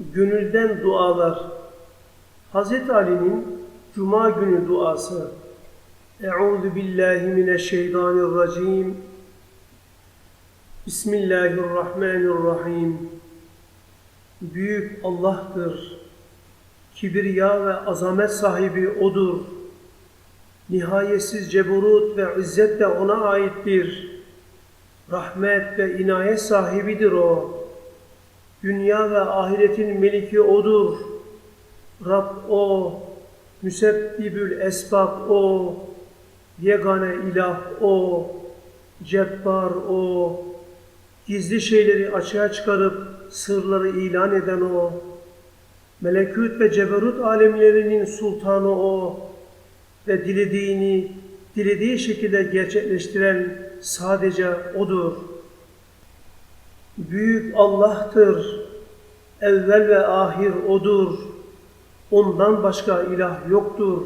Gönülden dualar. Hz. Ali'nin Cuma günü duası. Euzu billahi mineşşeytanirracim. Bismillahirrahmanirrahim. Büyük Allah'tır. Kibriya ve azamet sahibi O'dur. Nihayetsiz ceburut ve izzet de O'na aittir. Rahmet ve inayet sahibidir O. Dünya ve ahiretin meliki O'dur. Rab O, müsebbibül esbab O, yegane ilah O, cebbar O, gizli şeyleri açığa çıkarıp sırları ilan eden O, melekut ve ceberut alemlerinin sultanı O ve dilediğini dilediği şekilde gerçekleştiren sadece O'dur. Büyük Allah'tır, evvel ve ahir O'dur. Ondan başka ilah yoktur.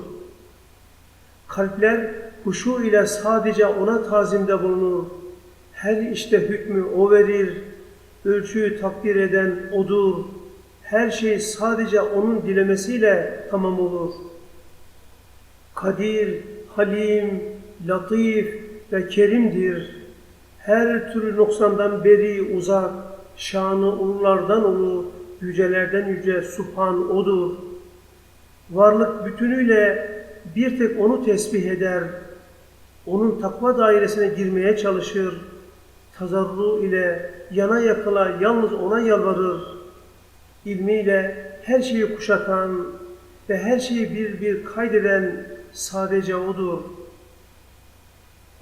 Kalpler huşu ile sadece O'na tazimde bulunur. Her işte hükmü O verir. Ölçüyü takdir eden O'dur. Her şey sadece O'nun dilemesiyle tamam olur. Kadir, Halim, Latif ve Kerim'dir. Her türlü noksandan beri uzak, şanı ullardan olur, yücelerden yüce Subhan O'dur. Varlık bütünüyle bir tek O'nu tesbih eder, O'nun takva dairesine girmeye çalışır, tazarru ile yana yakıla yalnız O'na yalvarır. İlmiyle her şeyi kuşatan ve her şeyi bir bir kaydeden sadece O'dur.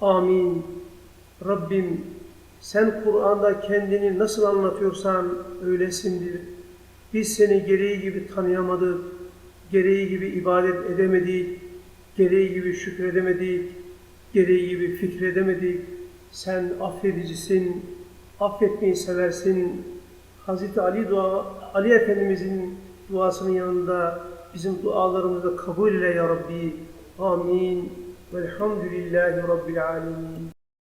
Amin. Rabbim sen Kur'an'da kendini nasıl anlatıyorsan öylesindir. Biz seni gereği gibi tanıyamadık, gereği gibi ibadet edemedik, gereği gibi şükredemedik, gereği gibi fikredemedik. Sen affedicisin, affetmeyi seversin. Hazreti Ali dua, Ali Efendimizin duasının yanında bizim dualarımızı kabul eyle ya Rabbi. Amin. Velhamdülillahi Rabbil alemin.